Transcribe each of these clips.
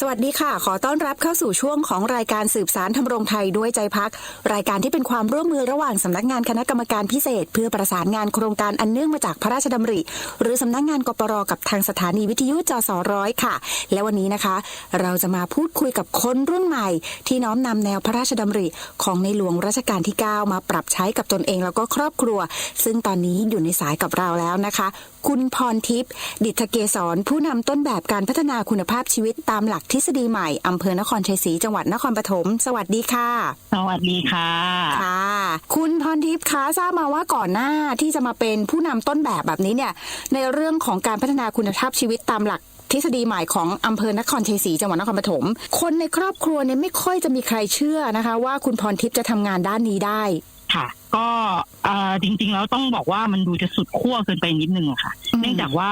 สวัสดีค่ะ ขอต้อนรับเข้าสู่ช่วงของรายการสืบสารทำรงไทยด้วยใจพัก รายการที่เป็นความร่วมมือระหว่างสำนักงานคณะกรรมการพิเศษ เพื่อประสานงานโครงการอันเนื่องมาจากพระราชดำริ หรือสำนักงานกปรกับทางสถานีวิทยุจสร้อยค่ะ และวันนี้นะคะ เราจะมาพูดคุยกับคนรุ่นใหม่ ที่น้อมนำแนวพระราชดำริ ของในหลวงรัชกาลที่ 9 มาปรับใช้กับตนเองแล้วก็ครอบครัว ซึ่งตอนนี้อยู่ในสายกับเราแล้วนะคะ คุณพรทิพย์ดิษเกษรผู้นำต้นแบบการพัฒนาคุณภาพชีวิตตามหลักทฤษฎีใหม่อำเภอนครชัยศรีจังหวัดนครปฐมสวัสดีค่ะ สวัสดีค่ะค่ะ คุณพรทิพย์คะทราบมาว่าก่อนหน้าที่จะมาเป็นผู้นำต้นแบบแบบนี้เนี่ย ในเรื่องของการพัฒนาคุณภาพชีวิตตามหลักทฤษฎีใหม่ของอำเภอนครชัยศรีจังหวัดนครปฐมคนในครอบครัวเนี่ยไม่ค่อยจะมีใครเชื่อนะคะ ว่าคุณพรทิพย์จะทำงานด้านนี้ได้ค่ะ ก็เอ่อจริงๆแล้วต้องบอกว่ามันดูจะสุดขั้วเกินไปนิดนึงอะค่ะอืมเนื่องจากว่า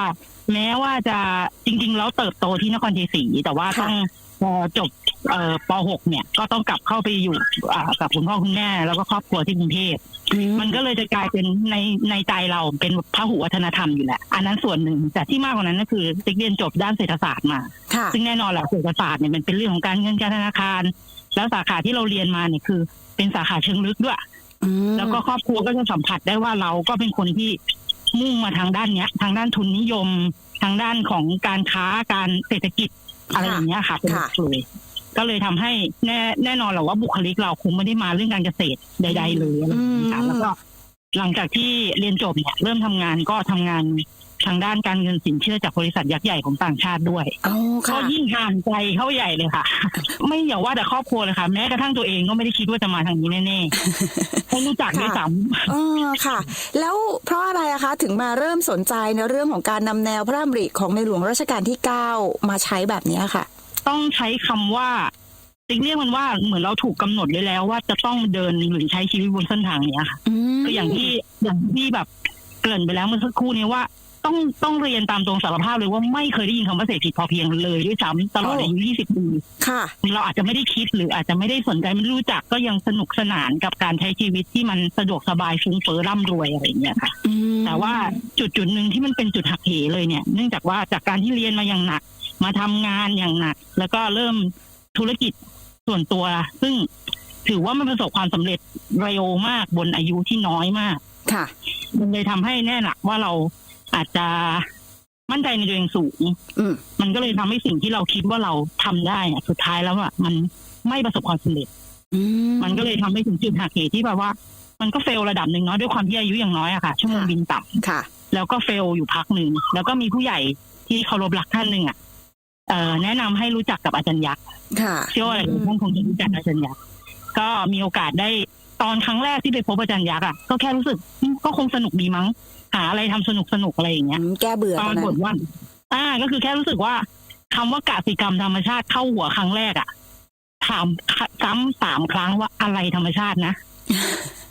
แม้ว่าจะจริง ๆ แล้วเติบโตที่นครชัยศรีแต่ว่าค่ะต้องพอจบเอ่อป .6 เนี่ยก็ต้องกลับเข้าไปอยู่อ่ากับคุณพ่อคุณแม่แล้วก็ครอบครัวที่กรุงเทพมันก็เลยจะกลายเป็นในในใจเราเป็นพหุวัฒนธรรมอยู่แหละอันนั้นส่วนหนึ่ง แต่ที่มากกว่านั้นก็คือติ๊กเรียนจบด้านเศรษฐศาสตร์มาค่ะซึ่งแน่นอนแหละเศรษฐศาสตร์เนี่ยมันเป็นเรื่องของการเงินการธนาคาร แล้วสาขาที่เราเรียนมาเนี่ยคือ เป็นสาขาเชิงลึกด้วยอืมแล้วก็ครอบครัวก็จะสัมผัสได้ว่าเราก็เป็นคนที่ มุ่งมาทางด้านเนี้ย ทางด้านทุนนิยม ทางด้านของการค้าการเศรษฐกิจอะไรอย่างเงี้ยค่ะเป็นหลักเลยก็เลยทำให้แน่แน่นอนแหละว่าบุคลิกเราคงไม่ได้มาเรื่องการเกษตรใด ๆ เลยอะไรอย่างเงี้ยค่ะแล้วก็หลังจากที่เรียนจบเนี่ยเริ่มทำงานก็ทำงาน ทางด้านการเงินสินเชื่อจากบริษัทยักษ์ใหญ่ของต่างชาติด้วยอ๋อก็ค่ะยิ่งห่างใจเข้าใหญ่เลยค่ะ ไม่อย่าว่าแต่ครอบครัวเลยค่ะ แม้กระทั่งตัวเองก็ไม่ได้คิดว่าจะมาทางนี้แน่ๆไม่รู้จักด้วยซ้ำอ๋อค่ะ แล้วเพราะอะไรอะคะ ถึงมาเริ่มสนใจในเรื่องของการนำแนวพระดำริของในหลวงรัชกาลที่9มาใช้แบบนี้ค่ะ ต้องใช้คำว่าติ๊กเรียกมันว่าเหมือนเราถูกกำหนดไว้แล้วว่าจะต้องเดินหรือใช้ชีวิตบนเส้นทางเนี้ยค่ะอืมคืออย่างที่อย่างที่แบบเกริ่นไปแล้วเมื่อสักครู่นี้ว่า ต้องต้องเรียนตามตรงสารภาพเลยว่าไม่เคยได้ยินคำว่าเศรษฐกิจพอเพียงเลยด้วยซ้ำตลอดอายุ20 ปี ค่ะ เราอาจจะไม่ได้คิดหรืออาจจะไม่ได้สนใจไม่รู้จักก็ยังสนุกสนานกับการใช้ชีวิตที่มันสะดวกสบายฟุ้งเฟ้อร่ำรวยอะไรอย่างเงี้ยค่ะ อืมแต่ว่าจุดจุดหนึ่งที่มันเป็นจุดหักเหเลยเนี่ย เนื่องจากว่าจากการที่เรียนมาอย่างหนัก มาทำงานอย่างหนัก แล้วก็เริ่มธุรกิจส่วนตัว ซึ่งถือว่ามันประสบความสำเร็จเร็วมากบนอายุที่น้อยมาก ค่ะ มันเลยทำให้แน่หนักว่าเรา อาจจะมั่นใจในตัวเองสูงอืมมันก็เลยทำให้สิ่งที่เราคิดว่าเราทำได้อะสุดท้ายแล้วอะมันไม่ประสบความสำเร็จอืมมันก็เลยทำให้ถึงจุดหักเหที่แบบว่า มันก็เฟลระดับหนึ่งเนาะด้วยความที่อายุยังน้อยอะค่ะชั่วโมงบินต่ำค่ะ แล้วก็เฟลอยู่พักหนึ่งแล้วก็มีผู้ใหญ่ที่เคารพรักท่านหนึ่งอะเอ่อแนะนำให้รู้จักกับอาจารย์ยักษ์ค่ะเชื่อว่าหลายๆท่านคงจะรู้จักอาจารย์ยักษ์ก็มีโอกาสได้ตอนครั้งแรกที่ไปพบอาจารย์ยักษ์อะก็แค่รู้สึกอืมก็คงสนุกดีมั้ง หาอะไรทำสนุกสนุกๆอะไรอย่างเงี้ยแก้เบื่อตตออนนนั้บนทว่า อ่า ก็คือแค่รู้สึกว่าคำว่ากสิกรรมธรรมชาติเข้าหัวครั้งแรกอะถามซ้ำสามครั้งว่าอะไรธรรมชาตินะ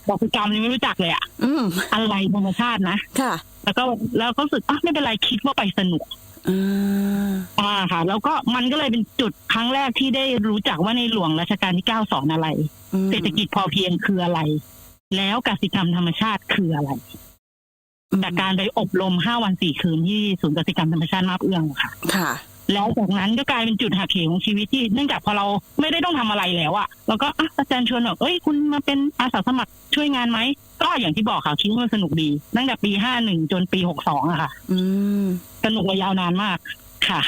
กสิกรรมนี่ไม่รู้จักเลยอะอืมอะไรธรรมชาตินะค่ะ แล้วก็แล้วก็รู้สึกอะไม่เป็นไรคิดว่าไปสนุกอืมอ่าค่ะ แล้วก็มันก็เลยเป็นจุดครั้งแรกที่ได้รู้จักว่าในหลวงรัชกาลที่เก้าสอนอะไรอืมเศรษฐกิจพอเพียงคืออะไร แล้วกสิกรรมธรรมชาติคืออะไร จากการไปอบรมห้าวันสี่คืนที่ศูนย์กสิกรรมธรรมชาติมาบเอื้องค่ะ ค่ะ แล้วจากนั้นก็กลายเป็นจุดหักเหของชีวิตที่เนื่องจากพอเราไม่ได้ต้องทำอะไรแล้วอะเราก็อะอาจารย์ชวนบอกเอ้ยคุณมาเป็นอาสาสมัครช่วยงานไหม ก็อย่างที่บอกค่ะคิดว่ามันสนุกดีตั้งแต่ปีห้าหนึ่งจนปีหกสองอะค่ะ อืมสนุกและยาวนานมาก ค่ะ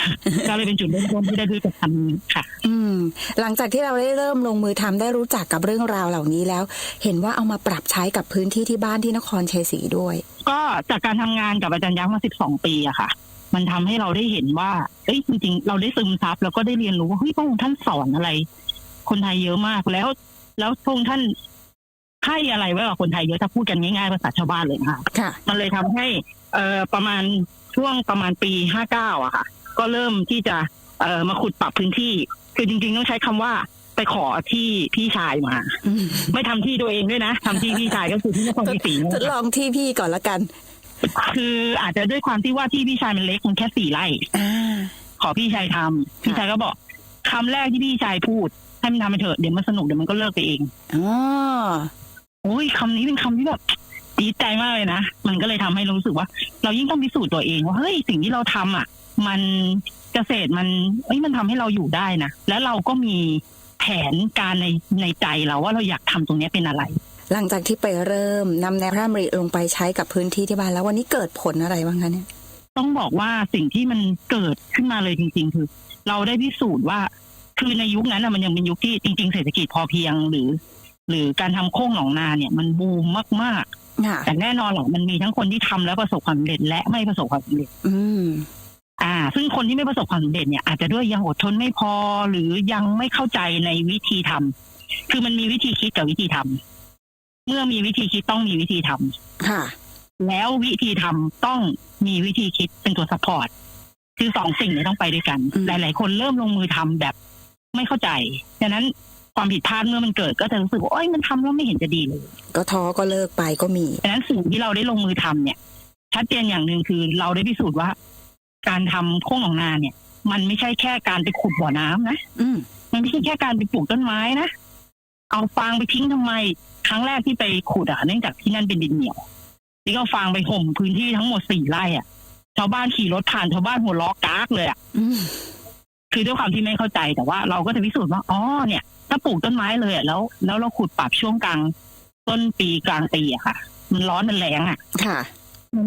ก็เลยเป็นจุดเริ่มต้นที่ได้รู้จักทำนี้ค่ะ อืม หลังจากที่เราได้เริ่มลงมือทำได้รู้จักกับเรื่องราวเหล่านี้แล้ว เห็นว่าเอามาปรับใช้กับพื้นที่ที่บ้านที่นครชัยศรีด้วย ก็จากการทำงานกับอาจารย์ยักษ์มา12ปีอะค่ะ มันทำให้เราได้เห็นว่า เอ้ยจริงๆเราได้ซึมซับแล้วก็ได้เรียนรู้ว่าเฮ้ยพระองค์ท่านสอนอะไร คนไทยเยอะมากแล้ว แล้วพระองค์ท่านให้อะไรไว้กับคนไทยเยอะถ้าพูดกันง่ายๆภาษาชาวบ้านเลยนะคะค่ะ มันเลยทำให้ เอ่อประมาณช่วงประมาณปี59อะค่ะ ก็เริ่มที่จะเอ่อมาขุดปรับพื้นที่ คือจริง ๆ ต้องใช้คำว่าไปขอที่พี่ชายมาอืมไม่ทำที่ตัวเองด้วยนะทำที่พี่ชายก็คือที่นครชัยศรีทดลองที่พี่ก่อนละกัน คืออาจจะด้วยความที่ว่าที่พี่ชายมันเล็กมันแค่สี่ไร่อ่าขอพี่ชายทำพี่ชายก็บอกคำแรกที่พี่ชายพูดให้มันทำไปเถอะเดี๋ยวมันสนุกเดี๋ยวมันก็เลิกไปเองอ๋อเอฮ้ยคำนี้เป็นคำที่แบบดีใจมากเลยนะ มันก็เลยทำให้รู้สึกว่า เรายิ่งต้องพิสูจน์ตัวเองว่าเฮ้ยสิ่งที่เราทำอะ มันเกษตรมันเอ้ยมันทำให้เราอยู่ได้นะแล้วเราก็มีแผนการในในใจเราว่าเราอยากทำตรงเนี้ยเป็นอะไร หลังจากที่ไปเริ่มนำแนวพระดำริลงไปใช้กับพื้นที่ที่บ้านแล้ววันนี้เกิดผลอะไรบ้างคะเนี่ยต้องบอกว่าสิ่งที่มันเกิดขึ้นมาเลยจริง ๆ คือ เราได้พิสูจน์ว่าคือในยุคนั้นน่ะมันยังเป็นยุคที่จริง ๆ เศรษฐกิจพอเพียงหรือ หรือการทำโค้งหนองนาเนี่ยมันบูมมากค่ะๆแต่แน่นอนแหละมันมีทั้งคนที่ทำแล้วประสบความสำเร็จและไม่ประสบความสำเร็จ อืม อ่า ซึ่งคนที่ไม่ประสบความสำเร็จเนี่ยอาจจะด้วยยังอดทนไม่พอหรือยังไม่เข้าใจในวิธีทำคือมันมีวิธีคิดกับวิธีทำเมื่อมีวิธีคิดต้องมีวิธีทำค่ะ แล้ววิธีทำต้องมีวิธีคิดเป็นตัวซัพพอร์ตคือสองสิ่งนี้ต้องไปด้วยกันอืมหลาย ๆ คนเริ่มลงมือทำแบบไม่เข้าใจฉะนั้นความผิดพลาดเมื่อมันเกิดก็จะรู้สึกว่าโอ้ยมันทำแล้วไม่เห็นจะดีเลย ก็ท้อก็เลิกไปก็มีฉะนั้นสิ่งที่เราได้ลงมือทำเนี่ยชัดเจนอย่างหนึ่งคือเราได้พิสูจน์ว่า การทำโค้งหนองนาเนี่ย มันไม่ใช่แค่การไปขุดบ่อน้ำนะอืมมันไม่ใช่แค่การไปปลูกต้นไม้นะเอาฟางไปทิ้งทำไม ครั้งแรกที่ไปขุดอะเนื่องจากที่นั่นเป็นดินเหนียวนี่ก็เอาฟางไปห่มพื้นที่ทั้งหมดสี่ไร่อะชาวบ้านขี่รถผ่านชาวบ้านหัวล้อกากเลยอะอืมคือด้วยความที่ไม่เข้าใจแต่ว่า เราก็จะพิสูจน์ว่าอ๋อเนี่ย ถ้าปลูกต้นไม้เลยอะแล้ว แล้วเราขุดปรับช่วงกลาง ต้นปีกลางปีอะค่ะ มันร้อนมันแรงอะค่ะมัน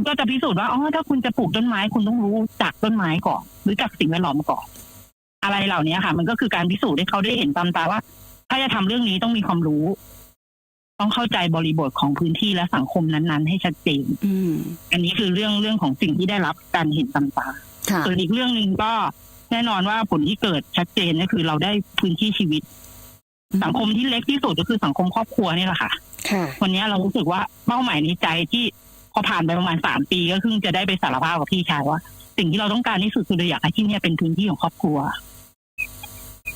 ก็จะพิสูจน์ว่าอ๋อถ้าคุณจะปลูกต้นไม้คุณต้องรู้จักต้นไม้ก่อนรู้จักสิ่งแวดล้อมก่อนอะไรเหล่านี้ค่ะ มันก็คือการพิสูจน์ให้เขาได้เห็นตามตาว่า ถ้าจะทำเรื่องนี้ต้องมีความรู้ ต้องเข้าใจบริบทของพื้นที่และสังคมนั้น ๆ ให้ชัดเจนอืมอันนี้คือเรื่องเรื่องของสิ่งที่ได้รับการเห็นตามตาค่ะส่วนอีกเรื่องหนึ่งก็แน่นอนว่าผลที่เกิดชัดเจนก็คือเราได้พื้นที่ชีวิต สังคมที่เล็กที่สุดก็คือสังคมครอบครัวนี่แหละค่ะค่ะวันนี้เรารู้สึกว่าเป้าหมายในใจที่ พอผ่านไปประมาณสามปีก็เพิ่งจะได้ไปสารภาพกับพี่ชายว่า สิ่งที่เราต้องการที่สุดคือเราอยากให้ที่เนี่ยเป็นพื้นที่ของครอบครัว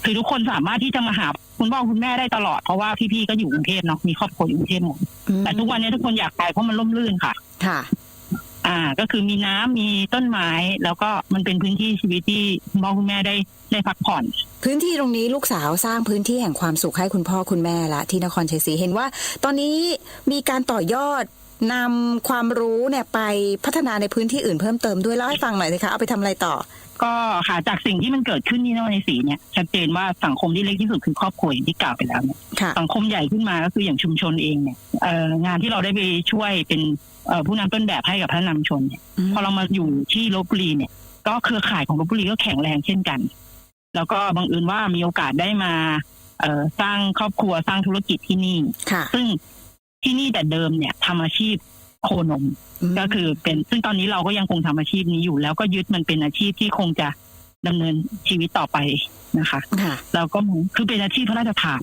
คือทุกคนสามารถที่จะมาหาคุณพ่อคุณแม่ได้ตลอดเพราะว่าพี่ๆก็อยู่กรุงเทพเนาะมีครอบครัวอยู่กรุงเทพหมดอืมแต่ทุกวันนี้ทุกคนอยากไปเพราะมันร่มรื่นค่ะ ค่ะ อ่า ก็คือมีน้ำมีต้นไม้ แล้วก็มันเป็นพื้นที่ชีวิตที่คุณพ่อคุณแม่ได้ได้พักผ่อน พื้นที่ตรงนี้ลูกสาวสร้างพื้นที่แห่งความสุขให้คุณพ่อคุณแม่ละที่นครชัยศรีเห็นว่า ตอนนี้มีการต่อยอด นำความรู้เนี่ยไปพัฒนาในพื้นที่อื่นเพิ่มเติมด้วยเล่าให้ฟังหน่อยสิคะเอาไปทำอะไรต่อ ก็ค่ะจากสิ่งที่มันเกิดขึ้นที่นครชัยศรีเนี่ยชัดเจนว่าสังคมที่เล็กที่สุดคือครอบครัวอย่างที่กล่าวไปแล้วเนี่ยค่ะ สังคมใหญ่ขึ้นมาก็คืออย่างชุมชนเองเนี่ยเอ่องานที่เราได้ไปช่วยเป็นเอ่อผู้นำต้นแบบให้กับพระนำชนเนี่ยอืม พอเรามาอยู่ที่ลบบุรีเนี่ย ก็เครือข่ายของลบบุรีก็แข็งแรงเช่นกัน แล้วก็บังเอิญว่ามีโอกาสได้มาเอ่อสร้างครอบครัวสร้างธุรกิจที่นี่ ค่ะ ซึ่ง ที่นี่แต่เดิมเนี่ยทำอาชีพโคนมมก็คือเป็นซึ่งตอนนี้เราก็ยังคงทำอาชีพนี้อยู่ แล้วก็ยึดมันเป็นอาชีพที่คงจะดำเนินชีวิตต่อไปนะคะค่ะแล้วก็มองคือเป็นอาชีพพระราชทาน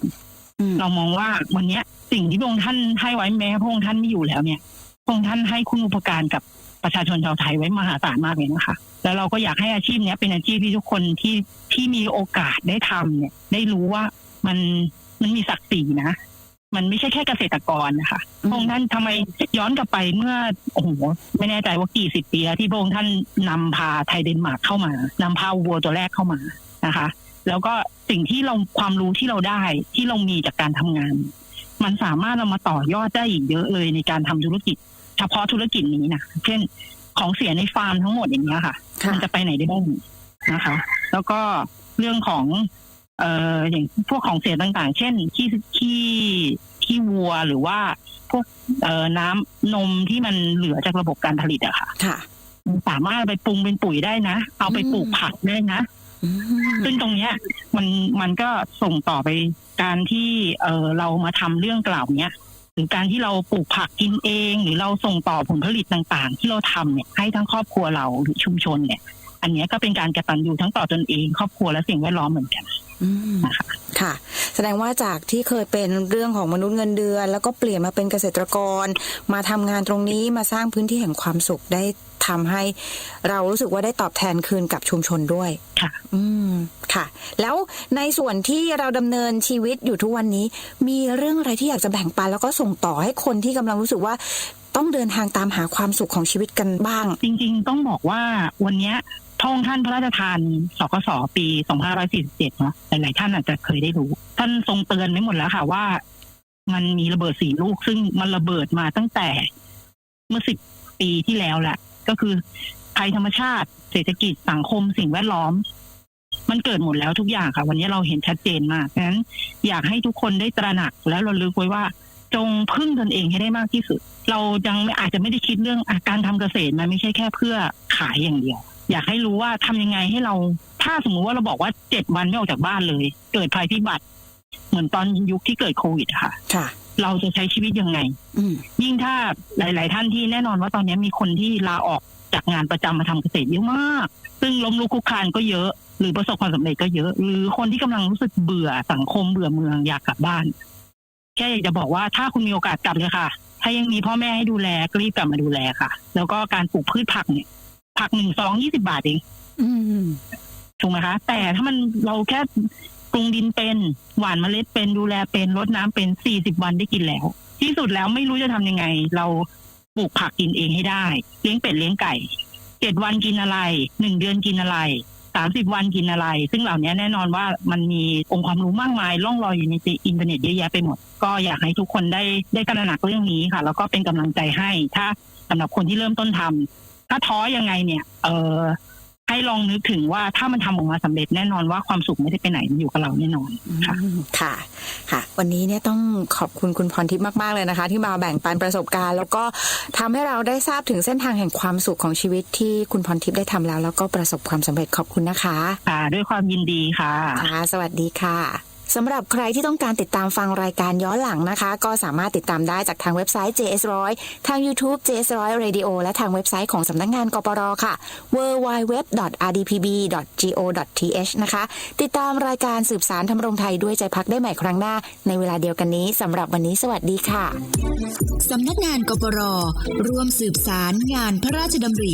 อืมเรามองว่าวันเนี้ย สิ่งที่พระองค์ท่านให้ไว้แม้พระองค์ท่านไม่อยู่แล้วเนี่ยพระองค์ท่านให้คุณอุปการกับประชาชนชาวไทยไว้มหาศาลมากเลยนะคะ แล้วเราก็อยากให้อาชีพเนี้ยเป็นอาชีพที่ทุกคนที่ที่มีโอกาสได้ทำเนี่ย ได้รู้ว่ามันมันมีศักดิ์ศรีนะ มันไม่ใช่แค่เกษตรกรนะคะพระองค์ท่านทำไมย้อนกลับไปเมื่อโอ้โหไม่แน่ใจว่ากี่สิบปีแล้วที่พระองค์ท่านนำพาไทยเดนมาร์กเข้ามานำพาวัวตัวแรกเข้ามานะคะ แล้วก็สิ่งที่เราความรู้ที่เราได้ที่เรามีจากการทำงาน มันสามารถเรามาต่อยอดได้อีกเยอะเลยในการทำธุรกิจ เฉพาะธุรกิจนี้นะเช่นของเสียในฟาร์มทั้งหมดอย่างเงี้ยค่ะค่ะมันจะไปไหนได้บ้างนะคะ แล้วก็เรื่องของ เอ่ออย่างพวกของเสียต่างๆ เช่นขี้ขี้ขี้วัวหรือว่าพวกเอ่อน้ำนมที่มันเหลือจากระบบการผลิตอะค่ะ ค่ะมันสามารถเอาไปปรุงเป็นปุ๋ยได้นะ เอาไปปลูกผักได้นะอืมซึ่งตรงเนี้ย มันมันก็ส่งต่อไปการที่เออเรามาทำเรื่องกล่าวเนี้ยหรือการที่เราปลูกผักกินเอง หรือเราส่งต่อผลผลิตต่างๆ ที่เราทำเนี่ยให้ทั้งครอบครัวเราหรือชุมชนเนี่ย อันเนี้ยก็เป็นการกระตันยูทั้งต่อตนเองครอบครัวและสิ่งแวดล้อมเหมือนกันอืมนะคะค่ะ แสดงว่าจากที่เคยเป็นเรื่องของมนุษย์เงินเดือน แล้วก็เปลี่ยนมาเป็นเกษตรกร มาทำงานตรงนี้มาสร้างพื้นที่แห่งความสุขได้ทำให้ เรารู้สึกว่าได้ตอบแทนคืนกับชุมชนด้วยค่ะ อืมค่ะ แล้วในส่วนที่เราดำเนินชีวิตอยู่ทุกวันนี้ มีเรื่องอะไรที่อยากจะแบ่งปันแล้วก็ส่งต่อให้คนที่กำลังรู้สึกว่าต้องเดินทางตามหาความสุขของชีวิตกันบ้าง จริง ๆ ต้องบอกว่าวันเนี้ยพ ระองค์ท่านพระราชทานสกสปี 2547 เนาะหลายๆท่านอาจจะเคยได้รู้ ท่านทรงเตือนไว้หมดแล้วค่ะว่า มันมีระเบิดสี่ลูก ซึ่งมันระเบิดมาตั้งแต่เมื่อสิบปีที่แล้วแหละ ก็คือภัยธรรมชาติ เศรษฐกิจสังคมสิ่งแวดล้อม มันเกิดหมดแล้วทุกอย่างค่ะ วันนี้เราเห็นชัดเจนมากฉะนั้นอยากให้ทุกคนได้ตระหนักและระลึกไว้ว่า จงพึ่งตนเองให้ได้มากที่สุด เรายังไม่อาจจะไม่ได้คิดเรื่องอาการทำเกษตรมันไม่ใช่แค่เพื่อขายอย่างเดียว อยากให้รู้ว่าทำยังไงให้เรา ถ้าสมมุติว่าเราบอกว่าเจ็ดวันไม่ออกจากบ้านเลย เกิดภัยพิบัติ เหมือนตอนยุคที่เกิดโควิดอะค่ะ ค่ะ เราจะใช้ชีวิตยังไงอืมยิ่งถ้าหลาย ๆ ท่านที่แน่นอนว่าตอนนี้มีคนที่ลาออกจากงานประจำมาทำเกษตรเยอะมาก ซึ่งล้มลุกคลุกคลานก็เยอะ หรือประสบความสำเร็จก็เยอะ หรือคนที่กำลังรู้สึกเบื่อสังคมเบื่อเมืองอยากกลับบ้านแค่อยากจะบอกว่าถ้าคุณมีโอกาสกลับเลยค่ะ ถ้ายังมีพ่อแม่ให้ดูแลก็รีบกลับมาดูแลค่ะ แล้วก็การปลูกพืชผักเนี่ย ผักหนึ่งซองยี่สิบาทเองอืมถูกไหมคะ แต่ถ้ามันเราแค่ปรุงดินเป็น หว่านเมล็ดเป็นดูแลเป็นรดน้ำเป็นสี่สิบวันได้กินแล้ว ที่สุดแล้วไม่รู้จะทำยังไง เราปลูกผักกินเองให้ได้เลี้ยงเป็ดเลี้ยงไก่เจ็ดวันกินอะไรหนึ่งเดือนกินอะไรสามสิบวันกินอะไร ซึ่งเหล่านี้แน่นอนว่ามันมีองค์ความรู้มากมายล่องลอยอยู่ในอินเทอร์เน็ตเยอะแยะไปหมด ก็อยากให้ทุกคนได้ได้ตระหนักเรื่องนี้ค่ะ แล้วก็เป็นกำลังใจให้ ถ้าสำหรับคนที่เริ่มต้นทำ ถ้าท้อยังไงเนี่ย เออให้ลองนึกถึงว่าถ้ามันทำออกมาสำเร็จแน่นอนว่าความสุขไม่ได้ไปไหนมันอยู่กับเราแน่นอนค่ะอืมค่ะ ค่ะ วันนี้เนี่ยต้องขอบคุณคุณพรทิพย์มากๆเลยนะคะ ที่มาแบ่งปันประสบการณ์ แล้วก็ทำให้เราได้ทราบถึงเส้นทางแห่งความสุขของชีวิตที่คุณพรทิพย์ได้ทำแล้ว แล้วก็ประสบความสำเร็จขอบคุณนะคะ ค่ะ ด้วยความยินดีค่ะค่ะสวัสดีค่ะ สำหรับใครที่ต้องการติดตามฟังรายการย้อนหลังนะคะ ก็สามารถติดตามได้จากทางเว็บไซต์ JS100 ทาง YouTube JS100 Radio และทางเว็บไซต์ของสำนักงงานกปรค่ะ www.rdpb.go.th นะคะ ติดตามรายการสืบสารทำรงไทยด้วยใจพักได้ใหม่ครั้งหน้า ในเวลาเดียวกันนี้สำหรับวันนี้สวัสดีค่ะสำนักงานกปรร่วมสืบสารงานพระราชดำริ